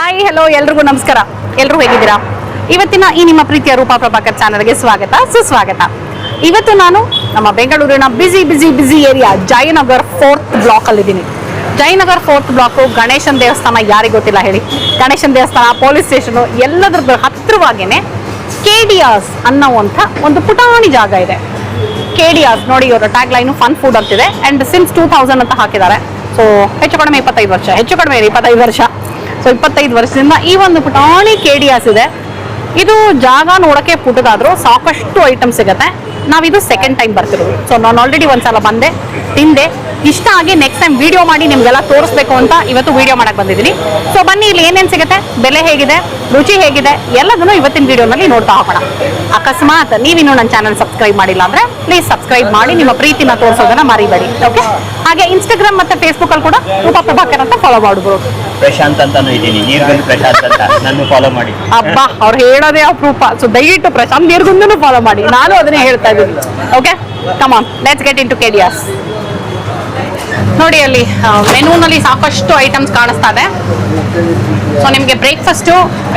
Hi hello ಎಲ್ರಿಗೂ ನಮಸ್ಕಾರ. ಎಲ್ರು ಹೇಗಿದ್ದೀರಾ? ಇವತ್ತಿನ ಈ ನಿಮ್ಮ ಪ್ರೀತಿಯ ರೂಪಾ ಪ್ರಭಾಕರ್ ಚಾನಲ್ಗೆ ಸ್ವಾಗತ, ಸುಸ್ವಾಗತ. ಇವತ್ತು ನಾನು ನಮ್ಮ ಬೆಂಗಳೂರಿನ busy busy busy area Jayanagar fourth block ಅಲ್ಲಿದ್ದೀನಿ. Jayanagar fourth block ಗಣೇಶನ್ ದೇವಸ್ಥಾನ ಯಾರಿಗೆ ಗೊತ್ತಿಲ್ಲ ಹೇಳಿ? ಗಣೇಶನ್ ದೇವಸ್ಥಾನ ಪೊಲೀಸ್ ಸ್ಟೇಷನ್ ಎಲ್ಲದ್ರ ಹತ್ತಿರವಾಗೇನೆ ಕೆ ಡಿ ಅನ್ನೋವಂಥ ಒಂದು ಪುಟಾಣಿ ಜಾಗ ಇದೆ. ಕೆ ನೋಡಿ ಇವರ ಟ್ಯಾಗ್ ಲೈನು ಫನ್ ಫುಡ್ ಅಂತಿದೆ. ಅಂಡ್ ಸಿನ್ಸ್ ಟೂ ತೌಸಂಡ್ ಅಂತ ಹಾಕಿದ್ದಾರೆ. ಸೊ ಹೆಚ್ಚು ಕಡಿಮೆ ಇಪ್ಪತ್ತೈದು ವರ್ಷ, ಹೆಚ್ಚು ಕಡಿಮೆ ಇಪ್ಪತ್ತೈದು ವರ್ಷ. ಸೊ ಇಪ್ಪತ್ತೈದು ವರ್ಷದಿಂದ ಈ ಒಂದು ಪುಟಾಣಿ ಕೆ ಇದೆ ಇದು ಜಾಗ ನೋಡೋಕ್ಕೆ ಪುಟದಾದರೂ ಸಾಕಷ್ಟು ಐಟಮ್ ಸಿಗುತ್ತೆ. ನಾವಿದು ಸೆಕೆಂಡ್ ಟೈಮ್ ಬರ್ತಿರೋದು. ಸೊ ನಾನು ಆಲ್ರೆಡಿ ಒಂದು ಸಲ ಬಂದೆ, ತಿಂದೆ. ಇಷ್ಟ ಆಗಿ ನೆಕ್ಸ್ಟ್ ಟೈಮ್ ವಿಡಿಯೋ ಮಾಡಿ ನಿಮ್ಗೆಲ್ಲ ತೋರಿಸ್ಬೇಕು ಅಂತ ಇವತ್ತು ವಿಡಿಯೋ ಮಾಡಕ್ ಬಂದಿದ್ದೀನಿ. ಸೊ ಬನ್ನಿ ಇಲ್ಲಿ ಏನೇನು ಸಿಗುತ್ತೆ? ಬೆಲೆ ಹೇಗಿದೆ? ರುಚಿ ಹೇಗಿದೆ? ಎಲ್ಲದನ್ನು ಇವತ್ತಿನ ವಿಡಿಯೋನಲ್ಲಿ ನೋಡ್ತಾ ಹೋಗೋಣ. ಅಕಸ್ಮಾತ್ ನೀವಿನ್ನೂ ನನ್ನ ಚಾನಲ್ ಸಬ್ಸ್ಕ್ರೈಬ್ ಮಾಡಿಲ್ಲ ಅಂದ್ರೆ ಪ್ಲೀಸ್ ಸಬ್ಸ್ಕ್ರೈಬ್ ಮಾಡಿ ನಿಮ್ಮ ಪ್ರೀತಿನ ತೋರಿಸೋದನ್ನ ಮರಿಬೇಡಿ ಓಕೆ ಹಾಗೆ ಇನ್ಸ್ಟಾಗ್ರಾಮ್ ಮತ್ತೆ ಫೇಸ್ಬುಕ್ ಅಲ್ಲಿ ಕೂಡ ರೂಪ ಪ್ರಭಾಕರ್ ಅಂತ ಫಾಲೋ ಮಾಡ್ಬೋದು. ಪ್ರಶಾಂತ್ ಅಂತಾನು ಇದ್ದೀನಿ. ಪ್ರಶಾಂತ್ ಅಂತ ನನ್ನ ಫಾಲೋ ಮಾಡಿ. ಅಬ್ಬಾ ಅವ್ರು ಹೇಳೋದೇ ಅಪರೂಪ. ಸೊ ದಯವಿಟ್ಟು ಪ್ರಶಾಂತ್ ನೀರ್ಗುಂದನು ಫಾಲೋ ಮಾಡಿ. ನಾನು ಅದನ್ನೇ ಹೇಳ್ತಾ ಇದ್ದೀನಿ. Okay come on let's get in to ಕೆಡಿಯಾಸ್ ನೋಡಿ ಅಲ್ಲಿ ಮೆನೂನಲ್ಲಿ ಸಾಕಷ್ಟು ಐಟಮ್ಸ್ ಕಾಣಿಸ್ತಾ ಇದೆ ಸೊ ನಿಮಗೆ ಬ್ರೇಕ್ಫಾಸ್ಟು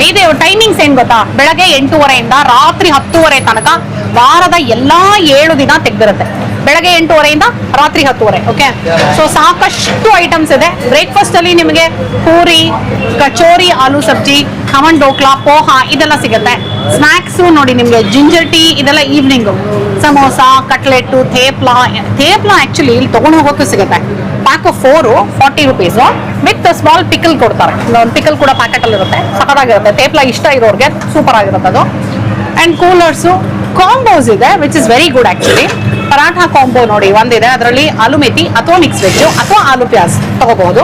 ಇದೆ ಟೈಮಿಂಗ್ಸ್ ಏನು ಗೊತ್ತಾ? ಬೆಳಗ್ಗೆ ಎಂಟೂವರೆಯಿಂದ ರಾತ್ರಿ ಹತ್ತುವರೆ ತನಕ ವಾರದ ಎಲ್ಲಾ ಏಳು ದಿನ ತೆಗೆದಿರುತ್ತೆ. ಬೆಳಗ್ಗೆ ಎಂಟೂವರೆಯಿಂದ ರಾತ್ರಿ ಹತ್ತುವರೆ ಓಕೆ ಸೊ ಸಾಕಷ್ಟು ಐಟಮ್ಸ್ ಇದೆ. ಬ್ರೇಕ್ಫಾಸ್ಟ್ ಅಲ್ಲಿ ನಿಮಗೆ ಪೂರಿ, ಕಚೋರಿ, ಆಲೂ ಸಬ್ಜಿ ಖಮನ್ ಡೋಕ್ಲಾ ಪೋಹ, ಇದೆಲ್ಲ ಸಿಗುತ್ತೆ. ಸ್ನ್ಯಾಕ್ಸು ನೋಡಿ ನಿಮಗೆ ಜಿಂಜರ್ ಟೀ ಇದೆಲ್ಲ ಈವ್ನಿಂಗು ಸಮೋಸ, ಕಟ್ಲೆಟ್ಟು, ಥೇಪ್ಲಾ ಥೇಪ್ಲಾ ಆಕ್ಚುಲಿ ಇಲ್ಲಿ ತೊಗೊಂಡು ಹೋಗೋಕ್ಕೂ ಸಿಗುತ್ತೆ. Pack four forty rupees with small pickle ಕೊಡ್ತಾರೆ. ಒಂದು ಪಿಕಲ್ ಕೂಡ ಪ್ಯಾಕೆಟ್ ಅಲ್ಲಿ ಇರುತ್ತೆ. ಸಖತ್ತಾಗಿರುತ್ತೆ. ಇಷ್ಟ ಇರೋರಿಗೆ ಸೂಪರ್ ಆಗಿರುತ್ತೆ ಅದು. ಅಂಡ್ ಕೂಲರ್ಸು ಕಾಂಬೋಸ್ ಇದೆ which is very good actually paratha combo ನೋಡಿ, ಒಂದಿದೆ. ಅದರಲ್ಲಿ ಆಲೂ ಮೆತಿ ಅಥವಾ ಮಿಕ್ಸ್ ವೆಜ್ ಅಥವಾ ಆಲೂ ಪ್ಯಾಸ್ ತಗೋಬಹುದು.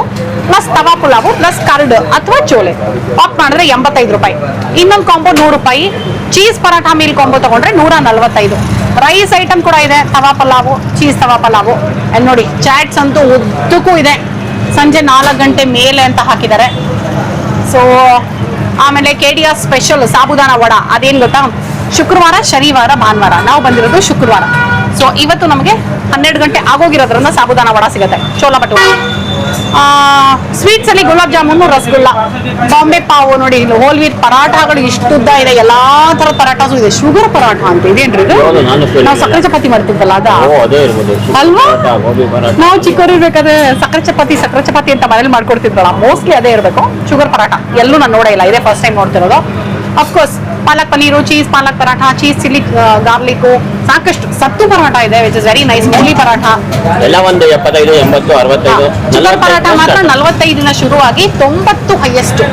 ಪ್ಲಸ್ ತವಾ ಪುಲಾವು ಪ್ಲಸ್ ಕರ್ಡ್ ಅಥವಾ ಚೋಲೆ ಆಫ್ ಮಾಡಿದ್ರೆ ಎಂಬತ್ತೈದು ರೂಪಾಯಿ. ಇನ್ನೊಂದು ಕಾಂಬೋ ನೂರು ರೂಪಾಯಿ. ಚೀಸ್ ಪರಾಠ ಮೀಲ್ ಕಾಂಬೋ ತಗೊಂಡ್ರೆ ನೂರ ನಲವತ್ತೈದು. ರೈಸ್ ಐಟಮ್ ಕೂಡ ಇದೆ. ತವಾ ಪಲಾವು ಚೀಸ್ ತವಾ ಪಲಾವು. ಅಲ್ಲಿ ನೋಡಿ ಚಾಟ್ಸ್ ಅಂತೂ ಉದ್ದಕ್ಕೂ ಇದೆ. ಸಂಜೆ ನಾಲ್ಕು ಗಂಟೆ ಮೇಲೆ ಅಂತ ಹಾಕಿದ್ದಾರೆ. ಸೊ ಆಮೇಲೆ ಕೆ ಡಿ ಆರ್ ಸ್ಪೆಷಲ್ ಸಾಬುದಾನ ವಡ. ಅದೇನು ಗೊತ್ತಾ? ಶುಕ್ರವಾರ, ಶನಿವಾರ, ಭಾನುವಾರ. ನಾವು ಬಂದಿರೋದು ಶುಕ್ರವಾರ. ಸೊ ಇವತ್ತು ನಮಗೆ ಹನ್ನೆರಡು ಗಂಟೆ ಆಗೋಗಿರೋದ್ರಿಂದ ಸಾಬುದಾನ ವಡ ಸಿಗುತ್ತೆ. ಚೋಲಾ ಬಟು ಸ್ವೀಟ್ಸ್ ಅಲ್ಲಿ ಗುಲಾಬ್ ಜಾಮೂನು ರಸಗುಲ್ಲ. ಬಾಂಬೆ ಪಾವು ನೋಡಿ ಇಲ್ಲಿ ಹೋಲ್ ವೀಟ್ ಪರಾಠಗಳು ಇಷ್ಟುದ್ದ ಇದೆ. ಎಲ್ಲಾ ತರ ಪರಾಟಾಸು ಇದೆ. ಶುಗರ್ ಪರಾಠ ಅಂತ ಇದೇನ್ರಿ ಇದು? ನಾವು ಸಕ್ಕರೆ ಚಪಾತಿ ಮಾಡ್ತಿದ್ವಲ್ಲ ಅದ? ಅಲ್ವಾ? ನಾವು ಚಿಕ್ಕವರು ಇರ್ಬೇಕಾದ್ರೆ ಸಕ್ಕರೆ ಚಪಾತಿ ಸಕ್ಕರೆ ಚಪಾತಿ ಅಂತ ಮನೇಲಿ ಮಾಡ್ಕೊಡ್ತಿದ್ವಲ್ಲ ಮೋಸ್ಟ್ಲಿ ಅದೇ ಇರಬೇಕು. ಶುಗರ್ ಪರಾಠ. ಎಲ್ಲೂ ನಾನು ನೋಡೇ ಇಲ್ಲ. ಇದೇ first time ನೋಡ್ತಿರೋದು. Of course palak paneer cheese palak paratha cheese chilli garlic ಸಾಕಷ್ಟು ಸತ್ತು ಪರಾಠ ಇದೆ which is very nice mooli paratha. ಎಲ್ಲ ಒಂದು ಎಪ್ಪತ್ತೈದು ಎಂಬತ್ತು ಅರವತ್ತೈದು ಚಿಕನ್ ಪರಾಠ ಮಾತ್ರ ನಲವತ್ತೈದು ನಲವತ್ತೈದಿನ ಶುರುವಾಗಿ ತೊಂಬತ್ತು ಹೈಯೆಸ್ಟ್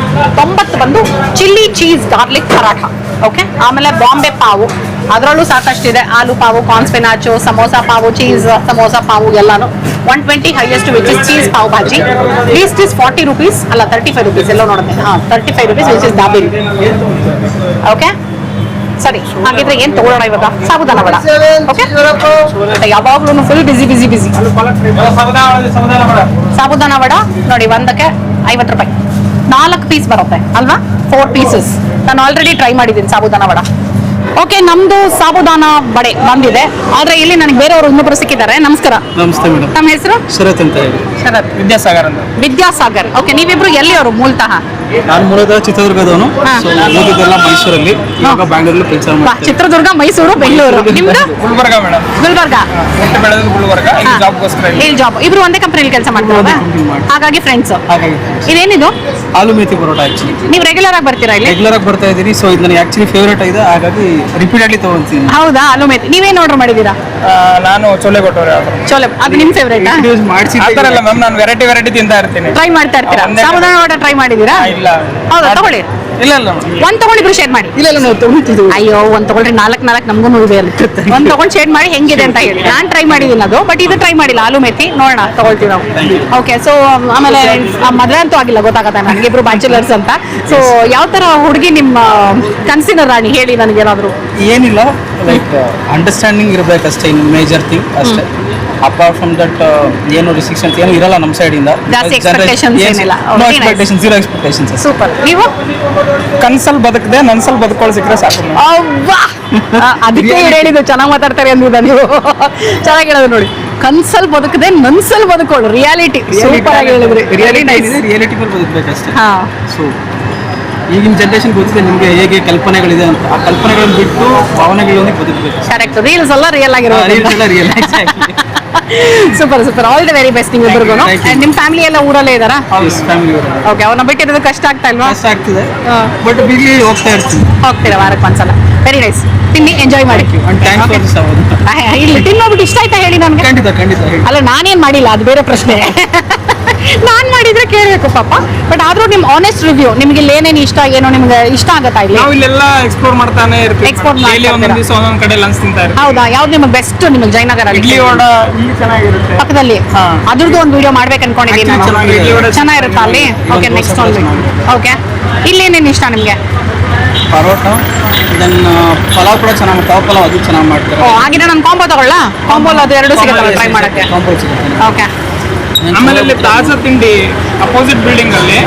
ತೊಂಬತ್ತು ಬಂದು chilli cheese garlic paratha okay ಆಮೇಲೆ ಬಾಂಬೆ ಪಾವು ಅದರಲ್ಲೂ ಸಾಕಷ್ಟಿದೆ. ಆಲೂ ಪಾವು ಕಾರ್ನ್ ಸಮೋಸ ಪಾವು ಚೀಸ್ ಸಮೋಸಾ ಪಾವು ಎಲ್ಲಾನು. One twenty highest which is cheese pav bhaji least is forty rupees ಅಲ್ಲ ತರ್ಟಿ ಫೈವ್ ರುಪೀಸ್ ಎಲ್ಲೋ ನೋಡಿದೆ ಹಾಂ thirty five rupees which is ದಾಬಿಲ್. Okay ಸರಿ, ಹಾಗಿದ್ರೆ ಏನ್ ತಗೊಳ್ಳೋಣ ಇವಾಗ? ಸಾಬುದಾನ ವಡ. ಓಕೆ ಯಾವಾಗ್ಲೂ ಫುಲ್ ಬಿಸಿ ಬಿಸಿ ಬಿಸಿ ಸಾಬುದಾನ ವಡ, ನೋಡಿ, ಒಂದಕ್ಕೆ ಐವತ್ತು ರೂಪಾಯಿ. ನಾಲ್ಕು ಪೀಸ್ ಬರುತ್ತೆ, ಅಲ್ವಾ? ಫೋರ್ ಪೀಸಸ್ ನಾನು ಆಲ್ರೆಡಿ ಟ್ರೈ ಮಾಡಿದ್ದೀನಿ ಸಾಬುದಾನ ವಡ. ಓಕೆ ನಮ್ದು ಸಾಬುದಾನ ಬಡೆ ಬಂದಿದೆ. ಆದ್ರೆ ಇಲ್ಲಿ ನನಗೆ ಬೇರೆಯವರು ಇನ್ನೊಬ್ಬರು ಸಿಕ್ಕಿದ್ದಾರೆ. ನಮಸ್ಕಾರ. ನಮಸ್ತೆ ಮೇಡಮ್. ತಮ್ಮ ಹೆಸರು? ಶರತ್ ಅಂತ ಹೇಳಿ. ಶರತ್. ವಿದ್ಯಾಸಾಗರ್ ಅಂತ. ವಿದ್ಯಾಸಾಗರ್. ಓಕೆ ನೀವಿಬ್ರು ಎಲ್ಲಿಯವರು ಮೂಲತಃ? ನಾನು ಮೂಲತಃ ಚಿತ್ರದುರ್ಗದವನು. ಸೊ ಓದಿದ್ದೆಲ್ಲ ಮೈಸೂರಲ್ಲಿ. ಇವಾಗ ಬ್ಯಾಂಗ್ಳೂರಲ್ಲಿ ಕೆಲಸ ವಾ, ಮಾಡ್ತೀನಿ ಚಿತ್ರದುರ್ಗ ಮೈಸೂರು ಬೆಂಗಳೂರು. ನಿಮ್ದು? ಗುಲ್ಬರ್ಗ ಮೇಡಮ್ ಗುಲ್ಬರ್ಗ. ಹುಟ್ಟು ಬೆಳೆದ ಗುಲ್ಬರ್ಗ? ಇಲ್ಲಿ. ಜಾಬ್ಗೋಸ್ಕರ ಜಾಬ್ ಇಬ್ರು ಒಂದೇ ಕಂಪನಿಯಲ್ಲಿ ಕೆಲಸ ಮಾಡ್ತಾರಲ್ಲ ಮಾಡ್ತೀವಿ. ಹಾಗಾಗಿ ಫ್ರೆಂಡ್ಸ್ ಹಾಗಾಗಿ ಇದೇನಿದು? ಆಲೂ ಮೇಥಿ ಪರೋಟ ಆಕ್ಚುಲಿ ನೀವು ರೆಗ್ಯುಲರ್ ಆಗಿ ಬರ್ತೀರಾ ಇಲ್ಲಿ? ರೆಗ್ಯುಲರ್ ಆಗಿ ಬರ್ತಾ ಇದ್ದೀನಿ. ಸೊ ಇದು ನನಗೆ ಆಕ್ಚುಲಿ ಫೇವರೇಟ್ ಇದೆ ಹಾಗಾಗಿ ರಿಪೀಟೆಡ್ಲಿ ತಗೊಂತೀನಿ. ಹೌದಾ? ಆಲೂ ಮೇಥಿ ನೀವೇನ್ ಆರ್ಡರ್ ಮಾಡಿದ್ದೀರಾ? ನಾನು ಚೋಲೆ ಕೊಟ್ಟವ್ರೆ ಚೋಲೆ. ಅದು ನಿಮ್ಮ ಫೇವ್ರೇಟ್ ಮಾಡಿಸಿ ಆ ಥರ ಅಲ್ಲ ಮ್ಯಾಮ್ ನಾನು ವೆರೈಟಿ ವೆರೈಟಿ ತಿಂತಾ ಇರ್ತೀನಿ. ಟ್ರೈ ಮಾಡ್ತಾ ಇರ್ತೀರಾ? ಸಾಮಾನ್ಯ ಸಾಬುದಾನ ವಡ ಟ್ರೈ ಮಾಡಿದೀರಾ ಆ, ಇಲ್ಲ. ಹೌದಾ? ತಗೊಳ್ಳಿ. ಇಲ್ಲ ಇಲ್ಲ ಒಂದ್ ತಗೊಂಡಿಬ್ರು ಶೇರ್ ಮಾಡಿ. ಇಲ್ಲ ಇಲ್ಲ ನಾವು ತಗೊಂತಿದ್ವಿ ಅಯ್ಯೋ ಒಂದ್ ತಗೊಳ್ರಿ ನಾಲ್ಕು ನಾಲ್ಕ್ ನಮಗೂ ಇದೆ ಅಲ್ಲಿ ಒಂದ್ ತಗೊಂಡ್ ಶೇರ್ ಮಾಡಿ ಹೆಂಗಿದೆ ಅಂತ ಹೇಳಿ. ನಾನ್ ಟ್ರೈ ಮಾಡಿದೀನಿ ಅದು ಬಟ್ ಇದು ಟ್ರೈ ಮಾಡಿಲ್ಲ. ಆಲೂ ಮೆಥಿ ನೋಡೋಣ ತಗೊಳ್ತೀವಿ ನಾವು. ಓಕೆ ಸೊ ಆಮೇಲೆ ಆ, ಮದ್ವೆ ಅಂತೂ ಆಗಿಲ್ಲ ಗೊತ್ತಾಗತ್ತೆ ನನಗೆ. ಇಬ್ರು ಬ್ಯಾಚುಲರ್ಸ್ ಅಂತ. ಸೊ ಯಾವ ತರ ಹುಡುಗಿ ನಿಮ್ಮ ಕನಸಿನ ರಾಣಿ? ಹೇಳಿ ನನಗೇನಾದ್ರು. ಏನಿಲ್ಲ ಲೈಕ್ ಅಂಡರ್ಸ್ಟ್ಯಾಂಡಿಂಗ್ ಇರ್ಬೇಕಷ್ಟೇ ಮೇಜರ್ ಥಿಂಗ್ ಅಷ್ಟೇ. ಅಪಾರ್ಟ್ ಫ್ರಮ್ ದಟ್ ಏನು ರಿಸ್ಟ್ರಿಕ್ಷನ್ಸ್ ಏನು ಇರಲ್ಲ ನಮ್ಮ ಸೈಡಿಂದ ಇಂದ. ಜಾಸ್ತಿ expectations ಏನಿಲ್ಲ. No Okay, nice. Expectation zero expectations super ನೀವು? ಕನ್ಸಲ್ ಬದುಕದೆ ನನ್ಸಲ್ ಬದುಕೊಳ್ಳಿ ಸಿಕ್ಕರೆ ಸಾಕು. ಅವ್ವಾ! ಆ, ಅದಕ್ಕೆ ಇವ್ರು ಹೇಳಿದ್ದು ಚೆನ್ನಾಗಿ ಮಾತಾಡ್ತಾರೆ ಅಂದಿದ್ದ ನೀವು. ಚೆನ್ನಾಗಿ ಹೇಳೋದು ನೋಡಿ. ಕನ್ಸಲ್ ಬದುಕದೆ ನನ್ಸಲ್ ಬದುಕೋಳು ರಿಯಾಲಿಟಿ ಸೂಪರ್ ಆಗಿ ಹೇಳಿದ್ರಿ. ರಿಯಾಲಿಟಿ ನೈಸ್ ರಿಯಾಲಿಟಿ ಮೇಲೆ ಬದುಕಬೇಕಷ್ಟೇ ಹಾ. ಸೊ ಈಗಿನ ಜನ್ರೇಷನ್ ಗೊತ್ತಿದೆ ನಿಮಗೆ ಹೇಗೆ ಕಲ್ಪನೆಗಳಿದೆ ಅಂತ. ಆ ಕಲ್ಪನೆಗಳನ್ನು ಬಿಟ್ಟು ಭಾವನೆಗಳೊಂದಿಗೆ ಬದುಕಬೇಕು ಕರೆಕ್ಟ್ ರೀಲ್ಸ್ ಎಲ್ಲ ರಿಯಲ್ ಆಗಿರೋದು. Real super super all the very best ನಿಮ್ಮಿಬ್ಬರಿಗೂ ನಿಮ್ಮ ಫ್ಯಾಮಿಲಿ ಎಲ್ಲ ಊರಲ್ಲೇ ಇದ್ದಾರಾ? ಓಕೆ ಅವ್ರನ್ನ ಬಿಟ್ಟಿರೋದು ಕಷ್ಟ ಆಗ್ತಾ ಇಲ್ವಾ? ಕಷ್ಟ ಆಗ್ತಿದೆ. ಬಟ್ ಬಿಗಿ ಹೋಗ್ತಾ ಇರ್ತೀನಿ ಹೋಗ್ತೀರಾ ವಾರಕ್ಕೆ ಒಂದ್ಸಲ? ವೆರಿ ನೈಸ್ ತಿನ್ನಿ ಎಂಜಾಯ್ ಮಾಡಿ. ಇಲ್ಲಿ ತಿನ್ನೋಬಿಟ್ಟು ಇಷ್ಟ ಆಯ್ತಾ ಹೇಳಿ ನನಗೆ? ಖಂಡಿತ ಖಂಡಿತ ಹೇಳಿ. ಅಲ್ಲ ನಾನೇನ್ ಮಾಡಿಲ್ಲ ಅದು ಬೇರೆ ಪ್ರಶ್ನೆ. ನಾನ್ ಮಾಡಿದ್ರೆ ಕೇಳಬೇಕು ಪಾಪ. ಬಟ್ ಆದ್ರೂ ನಿಮ್ ಆನೆಸ್ಟ್ ರಿವ್ಯೂ ನಿಮ್ಗೆ ಇಲ್ಲಿ ಏನೇನು ಇಷ್ಟ ಏನೋ ನಿಮ್ಗೆ ಇಷ್ಟ ಆಗತ್ತಾ ಇಲ್ಲಿ? ನಾವು ಇಲ್ಲೆಲ್ಲ ಎಕ್ಸ್ಪ್ಲೋರ್ ಮಾಡ್ತಾನೆ ಇರ್ತೀವಿ. Explore ಮಾಡ್ತಾ ಡೈಲಿ ಒಂದೊಂದು ದಿವಸ ಒಂದೊಂದು ಕಡೆ ಲಂಚ್ ತಿಂತಾ ಇರ್ತೀವಿ. ಹೌದಾ? ಯಾವ್ದು ನಿಮ್ಗೆ ಬೆಸ್ಟ್ ನಿಮ್ಗೆ ಜಯನಗರ ಇಡ್ಲಿ ವಡ ಇಲ್ಲಿ ಚೆನ್ನಾಗಿರುತ್ತೆ. ಪಕ್ಕದಲ್ಲಿ? ಹಾ. ಅದ್ರದ್ದು ಒಂದು ವಿಡಿಯೋ ಮಾಡ್ಬೇಕು ಅನ್ಕೊಂಡಿದ್ದೀನಿ Actually ನಾನು. ಚೆನ್ನಾಗಿದೆ. ಇಡ್ಲಿ ವಡೆ ಚೆನ್ನಾಗಿರುತ್ತಾ ಅಲ್ಲಿ? ಓಕೆ ನೆಕ್ಸ್ಟ್ ಒಂದು ಇಲ್ಲಿ ಓಕೆ ಇಲ್ಲೇನೇನು ಇಷ್ಟ ನಿಮ್ಗೆ? ಪರೋಟ ದೆನ್ ಪಲಾವ್ ಕೂಡ ಚೆನ್ನಾಗಿ ಪಲಾವ್ ಪಲಾವ್ ಅದು ಚೆನ್ನಾಗಿ ಮಾಡ್ತಾರೆ. ಓ ಹಾಗಿದ್ರೆ ನಾನು ಕಾಂಬೋ ತಗೊಳ್ಳ? ಕಾಂಬೋಲ್ ಅದು ಎರಡು ಸಿಗುತ್ತೆ. ಟ್ರೈ ಮಾಡಕ್ಕೆ? ಕಾಂಬೋ ಸಿಗುತ್ತೆ. ಓಕೆ ಆಮೇಲೆ ಅಲ್ಲಿ ತಾಜಾ ತಿಂಡಿ ಅಪೋಸಿಟ್ ಬಿಲ್ಡಿಂಗ್ ಅಲ್ಲಿ.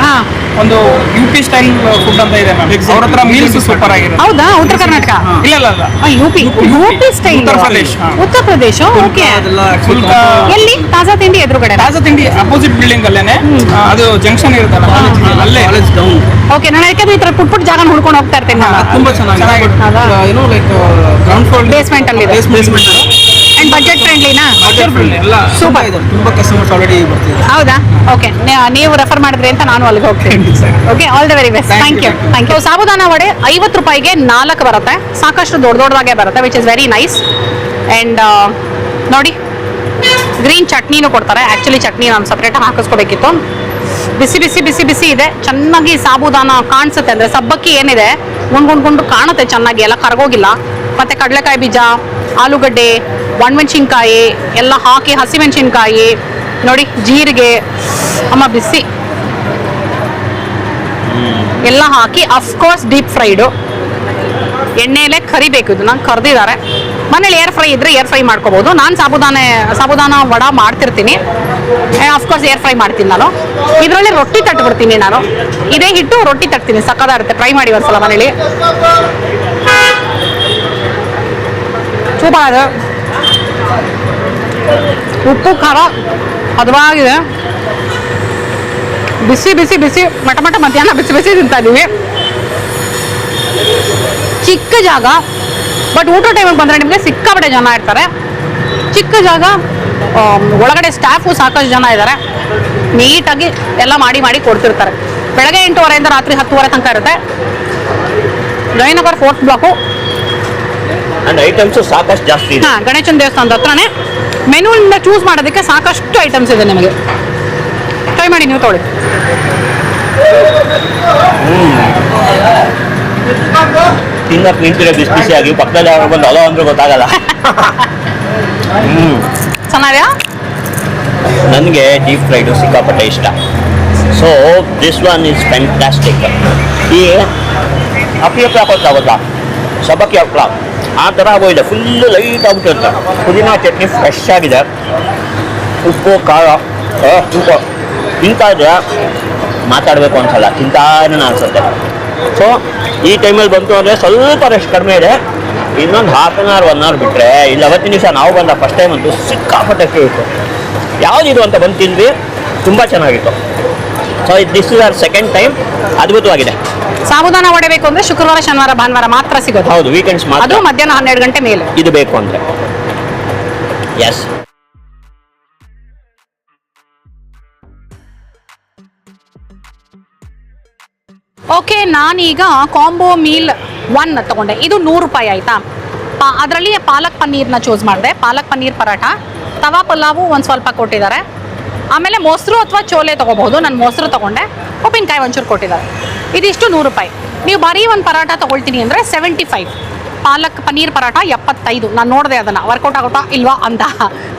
ಒಂದು ಯು ಪಿ ಸ್ಟೈಲ್ ಫುಡ್ ಅಂತ ಇದೆ ಮ್ಯಾಮ್ ಅವ್ರ ಹತ್ರ ಮೀಲ್ಸ್ ಸೂಪರ್ ಆಗಿದೆ ಹೌದಾ? ಉತ್ತರ ಕರ್ನಾಟಕ? ಇಲ್ಲ ಇಲ್ಲ ಇಲ್ಲ. U P U P style Uttar Pradesh. Uttar ಪ್ರದೇಶ? ಓಕೆ. ಎಲ್ಲಿ? ತಾಜಾ ತಿಂಡಿ ಎದುರುಗಡೆ? ತಾಜಾ ತಿಂಡಿ ಅಪೋಸಿಟ್ ಬಿಲ್ಡಿಂಗ್ ಅಲ್ಲೇನೆ. ಅದು ಜಂಕ್ಷನ್ ಇರುತ್ತಲ್ಲ ಅಲ್ಲೇ ಕಾಲೇಜ್ ಡೌನ್ ಓಕೆ ನಾನು ಯಾಕಂದ್ರೆ ಈ ತರ ಪುಟ್ ಪುಟ್ ಜಾಗ ಹುಡ್ಕೊಂಡು ಹೋಗ್ತಾ ಇರ್ತೀನಿ ನಾನು. ತುಂಬಾ ಚೆನ್ನಾಗಿದೆ. ಹೌದಾ? ಏನೋ ಲೈಕ್ ಗ್ರೌಂಡ್ ಫ್ಲೋರ್ ಬೇಸ್ಮೆಂಟ್ ಅಲ್ಲಿ ಇದೆ. ಬೇಸ್ಮೆಂಟ್ ಅಂಡ್ ಬಜೆಟ್ ಫ್ರೆಂಡ್ಲಿನಾ ಸೂಪರ್ ಇದು. ತುಂಬಾ ಕಸ್ಟಮರ್ಸ್ ಆಲ್ರೆಡಿ ಬರ್ತಿದೆ ಹೌದಾ? ಓಕೆ ನೀವು ರೆಫರ್ ಮಾಡಿದ್ರಿ ಅಂತ ನಾನು ಅಲ್ಲಿಗೆ ಹೋಗ್ತೀನಿ. Okay all the very best thank you thank you sabudana vada ಐವತ್ತು ರೂಪಾಯಿಗೆ ನಾಲ್ಕು ಬರುತ್ತೆ. ಸಾಕಷ್ಟು ದೊಡ್ಡ ದೊಡ್ಡದಾಗೆ ಬರುತ್ತೆ which is very nice and ನೋಡಿ ಗ್ರೀನ್ ಚಟ್ನಿನೂ ಕೊಡ್ತಾರೆ. ಆ್ಯಕ್ಚುಲಿ ಚಟ್ನಿ ನಾನು ಸಪ್ರೇಟಾಗಿ ಹಾಕಿಸ್ಕೋಬೇಕಿತ್ತು. ಬಿಸಿ ಬಿಸಿ ಬಿಸಿ ಬಿಸಿ ಇದೆ. ಚೆನ್ನಾಗಿ ಸಾಬುದಾನ ಕಾಣಿಸುತ್ತೆ. ಅಂದರೆ ಸಬ್ಬಕ್ಕಿ ಏನಿದೆ ಗುಂಡ್ಗುಂಡ್ಗುಂಡು ಕಾಣುತ್ತೆ ಚೆನ್ನಾಗಿ. ಎಲ್ಲ ಕರಗೋಗಿಲ್ಲ. ಮತ್ತು ಕಡಲೆಕಾಯಿ ಬೀಜ ಆಲೂಗಡ್ಡೆ, ಒಣಮೆಣ್ಸಿನ್ಕಾಯಿ, ಎಲ್ಲ ಹಾಕಿ ಹಸಿಮೆಣಸಿನ್ಕಾಯಿ, ನೋಡಿ ಜೀರಿಗೆ, ಅಮ್ಮ ಬಿಸಿ. ಎಲ್ಲ ಹಾಕಿ ಅಫ್ಕೋರ್ಸ್ ಡೀಪ್ ಫ್ರೈಡು ಎಣ್ಣೆಯಲ್ಲೇ ಕರಿಬೇಕು ಇದು, ನಾನು ಕರೆದಿದ್ದಾರೆ. ಮನೇಲಿ ಏರ್ ಫ್ರೈ ಇದ್ರೆ ಏರ್ ಫ್ರೈ ಮಾಡ್ಕೋಬಹುದು ನಾನು ಸಾಬುದಾನೆ, ಸಾಬುದಾನ ವಡ ಮಾಡ್ತಿರ್ತೀನಿ. ಅಫ್ಕೋರ್ಸ್ ಏರ್ ಫ್ರೈ ಮಾಡ್ತೀನಿ ನಾನು. ಇದರಲ್ಲಿ ರೊಟ್ಟಿ ತಟ್ಬಿಡ್ತೀನಿ ನಾನು. ಇದೇ ಹಿಟ್ಟು ರೊಟ್ಟಿ ತಟ್ತೀನಿ ಸಕ್ಕದಾಗಿರುತ್ತೆ ಟ್ರೈ ಮಾಡಿ ಒಂದ್ಸಲ ಮನೇಲಿ. ಅದು ಉಪ್ಪು, ಖಾರ ಹದವಾಗಿದೆ ಬಿಸಿ ಬಿಸಿ ಬಿಸಿ ಮಟ ಮಟ ಮಧ್ಯಾಹ್ನ ಬಿಸಿ ಬಿಸಿ ತಿಂತಾ ಇದೀವಿ ಚಿಕ್ಕ ಜಾಗ ಬಟ್ ಊಟ ಟೈಮಿಗೆ ಬಂದರೆ ನಿಮಗೆ ಸಿಕ್ಕಾಪಟ್ಟೆ ಜನ ಇರ್ತಾರೆ. ಚಿಕ್ಕ ಜಾಗ ಒಳಗಡೆ ಸ್ಟಾಫು ಸಾಕಷ್ಟು ಜನ ಇದ್ದಾರೆ ನೀಟಾಗಿ ಎಲ್ಲ ಮಾಡಿ ಮಾಡಿ ಕೊಡ್ತಿರ್ತಾರೆ. ಬೆಳಗ್ಗೆ ಎಂಟೂವರೆಯಿಂದ ರಾತ್ರಿ ಹತ್ತುವರೆ ತನಕ ಇರುತ್ತೆ. Jayanagar fourth block and items ಸಾಕಷ್ಟು ಜಾಸ್ತಿ ಇದೆ. ಹಾಂ ಗಣೇಶನ ದೇವಸ್ಥಾನದ ಹತ್ರನೇ. ಮೆನುವಿಂದ ಚೂಸ್ ಮಾಡೋದಕ್ಕೆ ಸಾಕಷ್ಟು ಐಟಮ್ಸ್ ಇದೆ ನಿಮಗೆ. ಟ್ರೈ ಮಾಡಿ ನೀವು ತೊಗೊಳ್ಳಿ. ತಿನ್ನಕ್ ನಿಂತಿರೋ ಬಿಸಿ ಬಿಸಿಯಾಗಿ ಪಕ್ಕದಲ್ಲಿ ಅವ್ರು ಬಂದು ಅಲೋ ಅಂದ್ರೆ ಗೊತ್ತಾಗಲ್ಲ. ಹ್ಮ್. ಚೆನ್ನಾಗ್ಯಾ? ನನಗೆ ಡೀಪ್ ಫ್ರೈಡು ಸಿಕ್ಕಾಪಟ್ಟೆ ಇಷ್ಟ. So this one is fantastic ಈ ಅಪ್ಪಿ ಹಪ್ಪಳ ಹಾಕೋತಾ ಗೊತ್ತಾ ಸಬಕ್ಕಿ ಹಪ್ಪಳ ಆ ಥರ ಆಗೋಗಿದೆ ಫುಲ್ಲು ಲೈಟ್ ಆಗ್ಬಿಟ್ಟಿರುತ್ತೆ ಪುದೀನ ಚಟ್ನಿ ಫ್ರೆಶ್ ಆಗಿದೆ. ಉಪ್ಪು, ಖಾರ ಉಪ್ಪು. ತಿಂತಾ ಇದ್ರೆ ಮಾತಾಡಬೇಕು ಅನ್ಸಲ್ಲ ತಿಂತಾ ಅನ್ಸುತ್ತೆ. ಸೊ ಈ ಟೈಮಲ್ಲಿ ಬಂತು ಅಂದರೆ ಸ್ವಲ್ಪ ರೆಸ್ಟ್ ಕಡಿಮೆ ಇದೆ. ಇನ್ನೊಂದು half an hour one hour ಬಿಟ್ಟರೆ ಇಲ್ಲಿ, ಅವತ್ತಿನ ದಿವಸ ನಾವು ಬಂದ ಫಸ್ಟ್ ಟೈಮ್ ಅಂತೂ ಸಿಕ್ಕಾಪಟ್ಟೆ ಇತ್ತು ಯಾವುದಿದು ಅಂತ ಬಂದು ತಿಂದ್ವಿ, ತುಂಬ ಚೆನ್ನಾಗಿತ್ತು. So this is our second time ಅದ್ಭುತವಾಗಿದೆ. ಸಾಬುದಾನ ವಡೆ ಬೇಕು ಅಂದ್ರೆ ಶುಕ್ರವಾರ ಶನಿವಾರ ಭಾನುವಾರ ಮಾತ್ರ ಸಿಗೋದು. ಹೌದು ವೀಕೆಂಡ್ಸ್ ಅದು ಮಧ್ಯಾಹ್ನ ಹನ್ನೆರಡು ಗಂಟೆ ಮೇಲೆ. ಇದು ಬೇಕು ಅಂದ್ರೆ. ಎಸ್ ಓಕೆ ನಾನೀಗ ಕಾಂಬೋ ಮೀಲ್ ಒನ್ ತಗೊಂಡೆ. ಇದು ನೂರು ರೂಪಾಯಿ ಆಯ್ತಾ? ಅದರಲ್ಲಿ ಪಾಲಕ್ ಪನ್ನೀರ್ನ ಚೂಸ್ ಮಾಡಿದೆ. ಪಾಲಕ್ ಪನ್ನೀರ್ ಪರಾಟ ತವಾ ಪಲಾವು ಒಂದು ಸ್ವಲ್ಪ ಕೊಟ್ಟಿದ್ದಾರೆ. ಆಮೇಲೆ ಮೊಸರು ಅಥವಾ ಚೋಲೆ ತೊಗೋಬಹುದು. ನಾನು ಮೊಸರು ತೊಗೊಂಡೆ. ಉಪ್ಪಿನಕಾಯಿ ಒಂಚೂರು ಕೊಟ್ಟಿದ್ದಾರೆ. ಇದಿಷ್ಟು ನೂರು ರೂಪಾಯಿ. ನೀವು ಬರೀ ಒಂದು ಪರಾಟ ತೊಗೊಳ್ತೀನಿ ಅಂದರೆ ಸೆವೆಂಟಿ ಫೈವ್ ಪಾಲಕ್ ಪನ್ನೀರ್ ಪರಾಟ ಎಪ್ಪತ್ತೈದು. ನಾನು ನೋಡಿದೆ ಅದನ್ನು. ವರ್ಕೌಟ್ ಆಗುತ್ತಾ ಇಲ್ವಾ ಅಂತ.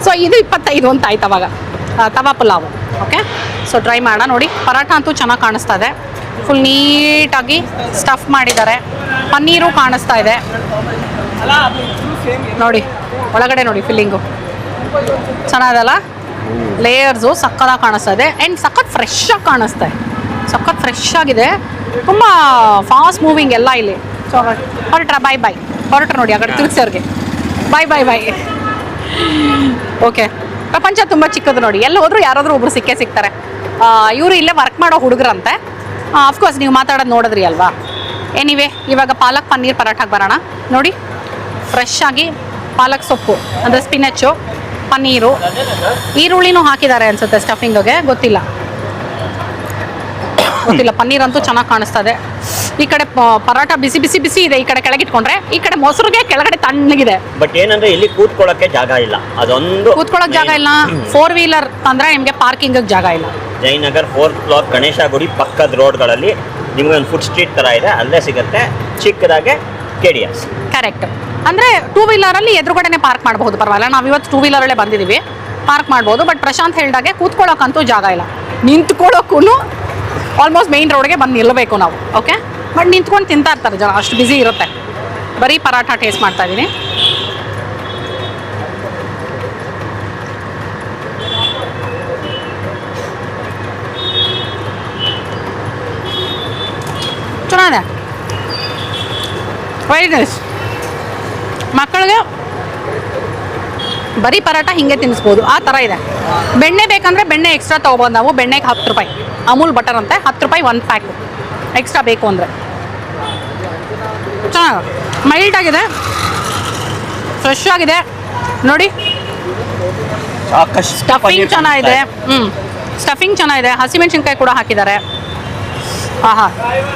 ಸೊ ಇದು ಇಪ್ಪತ್ತೈದು ಅಂತ ಆಯ್ತು ಅವಾಗ. ತವಾ ಪುಲಾವು. ಓಕೆ ಸೊ ಟ್ರೈ ಮಾಡೋಣ ನೋಡಿ ಪರಾಟ ಅಂತೂ ಚೆನ್ನಾಗಿ ಕಾಣಿಸ್ತಾ ಇದೆ. ಫುಲ್ ನೀಟಾಗಿ ಸ್ಟಫ್ ಮಾಡಿದ್ದಾರೆ. ಪನ್ನೀರು ಕಾಣಿಸ್ತಾ ಇದೆ. ನೋಡಿ, ಒಳಗಡೆ ನೋಡಿ ಫಿಲ್ಲಿಂಗು ಚೆನ್ನಾಗಲ್ಲ ಲೇಯರ್ಸು ಸಖತ್ತಾಗಿ ಕಾಣಿಸ್ತಾ ಇದೆ. ಆ್ಯಂಡ್ ಸಖತ್ ಫ್ರೆಶ್ ಆಗಿ ಕಾಣಿಸ್ತಾ ಇದೆ. ಸಖತ್ ಫ್ರೆಶ್ ಆಗಿದೆ. ತುಂಬ ಫಾಸ್ಟ್ ಮೂವಿಂಗ್ ಎಲ್ಲ ಇಲ್ಲಿ. ಸೊ ಹೊರಟ್ರ ಬಾಯ್ ಬಾಯ್ ಹೊರಟ್ರ ನೋಡಿ ಆ ಕಡೆ ಬೈ ಬಾಯ್ ಬಾಯ್ ಬಾಯ್ ಓಕೆ ಪ್ರಪಂಚ ತುಂಬ ಚಿಕ್ಕದು ನೋಡಿ. ಎಲ್ಲಿ ಹೋದರೂ ಯಾರಾದರೂ ಒಬ್ರು ಸಿಕ್ಕೇ ಸಿಗ್ತಾರೆ. ಇವರು ಇಲ್ಲೇ ವರ್ಕ್ ಮಾಡೋ ಹುಡುಗರಂತೆ. ಆಫ್ಕೋರ್ಸ್ ನೀವು ಮಾತಾಡೋದು ನೋಡಿದ್ರಿ ಅಲ್ವಾ? ಎನಿವೆ ಇವಾಗ ಪಾಲಕ್ ಪನ್ನೀರ್ ಪರಾಠಕ್ಕೆ ಬರೋಣ. ನೋಡಿ ಫ್ರೆಶ್ ಆಗಿ ಪಾಲಕ್ ಸೊಪ್ಪು ಅಂದರೆ ಸ್ಪಿನಚ್ಚು ಪನ್ನೀರು ಈರುಳ್ಳಿನೂ ಹಾಕಿದ್ದಾರೆ ಅನ್ಸುತ್ತೆ ಸ್ಟಫಿಂಗ್ಗೆ ಗೊತ್ತಿಲ್ಲ. ಗೊತ್ತಿಲ್ಲ ಪನ್ನೀರ್ ಅಂತೂ ಚೆನ್ನಾಗಿ ಕಾಣಿಸ್ತದೆ. ಈ ಕಡೆ ಪ- ಪರಾಠ ಬಿಸಿ ಬಿಸಿ ಬಿಸಿ ಇದೆ ಈ ಕಡೆ ಕೆಳಗಿಟ್ಕೊಂಡ್ರೆ ಈ ಕಡೆ ಮೊಸರುಗೆ ಕೆಳಗಡೆ ತಣ್ಣಗಿದೆ. ಬಟ್ ಏನಂದ್ರೆ ಇಲ್ಲಿ ಕೂತ್ಕೊಳ್ಳೋಕೆ ಜಾಗ ಇಲ್ಲ. ಅದೊಂದು ಕೂತ್ಕೊಳ್ಳೋಕೆ ಜಾಗ ಇಲ್ಲ. ಫೋರ್ ವೀಲರ್ ತಂದ್ರೆ ನಿಮಗೆ ಪಾರ್ಕಿಂಗ್ ಜಾಗ ಇಲ್ಲ. ಜಯನಗರ್ ಫೋರ್ತ್ ಬ್ಲಾಕ್ ಗಣೇಶ ಗುಡಿ ಪಕ್ಕದ ರೋಡ್ಗಳಲ್ಲಿ ನಿಮಗೆ ಒಂದು ಫುಡ್ ಸ್ಟ್ರೀಟ್ ತರ ಇದೆ. ಅಲ್ಲೇ ಸಿಗುತ್ತೆ ಚಿಕ್ಕದಾಗೆ ಕೆಡಿಯಸ್ ಕರೆಕ್ಟ್ ಅಂದ್ರೆ ಟೂ ವೀಲರಲ್ಲಿ ಎದುರುಗಡೆನೆ ಪಾರ್ಕ್ ಮಾಡಬಹುದು, ಪರವಾಗಿಲ್ಲ. ನಾವು ಇವತ್ತು ಟೂ ವೀಲರಲ್ಲೇ ಬಂದಿದ್ದೀವಿ ಪಾರ್ಕ್ ಮಾಡ್ಬೋದು ಬಟ್ ಪ್ರಶಾಂತ್ ಹೇಳ್ದಾಗೆ ಕೂತ್ಕೊಳ್ಳೋಕ್ಕಂತೂ ಜಾಗ ಇಲ್ಲ. ನಿಂತ್ಕೊಳ್ಳೋಕ್ಕೂ ಆಲ್ಮೋಸ್ಟ್ ಮೇನ್ ರೋಡ್ಗೆ ಬಂದು ನಿಲ್ಲಬೇಕು ನಾವು ಓಕೆ ಬಟ್ ನಿಂತ್ಕೊಂಡು ತಿಂತಾ ಇರ್ತಾರೆ ಜನ, ಅಷ್ಟು ಬ್ಯುಸಿ ಇರುತ್ತೆ. ಬರೀ ಪರಾಠ ಟೇಸ್ಟ್ ಮಾಡ್ತಾ ಇದ್ದೀನಿ ಚೆನ್ನಾಗಿದೆ ನೈಸ್ ಮಕ್ಕಳಿಗೆ ಬರೀ ಪರಾಟ ಹಿಂಗೆ ತಿನ್ನಿಸ್ಬೋದು. ಆ ಥರ ಇದೆ. ಬೆಣ್ಣೆ ಬೇಕಂದರೆ ಬೆಣ್ಣೆ ಎಕ್ಸ್ಟ್ರಾ ತೊಗೊಬೋದು ನಾವು. ಬೆಣ್ಣೆಗೆ ಹತ್ತು ರೂಪಾಯಿ. ಅಮೂಲ್ ಬಟರ್ ಅಂತೆ. ಹತ್ತು ರೂಪಾಯಿ ಒಂದು ಪ್ಯಾಕ್ ಎಕ್ಸ್ಟ್ರಾ ಬೇಕು ಅಂದರೆ. ಚೆನ್ನಾಗಿ. ಮೈಲ್ಡ್ ಆಗಿದೆ. ಫ್ರೆಶ್ ಆಗಿದೆ. ನೋಡಿ. ಸ್ಟಫಿಂಗ್ ಚೆನ್ನಾಗಿದೆ. ಹ್ಞೂ ಸ್ಟಫಿಂಗ್ ಚೆನ್ನಾಗಿದೆ. ಹಸಿಮೆಣಸಿನ್ಕಾಯಿ ಕೂಡ ಹಾಕಿದ್ದಾರೆ. ಆಹಾ.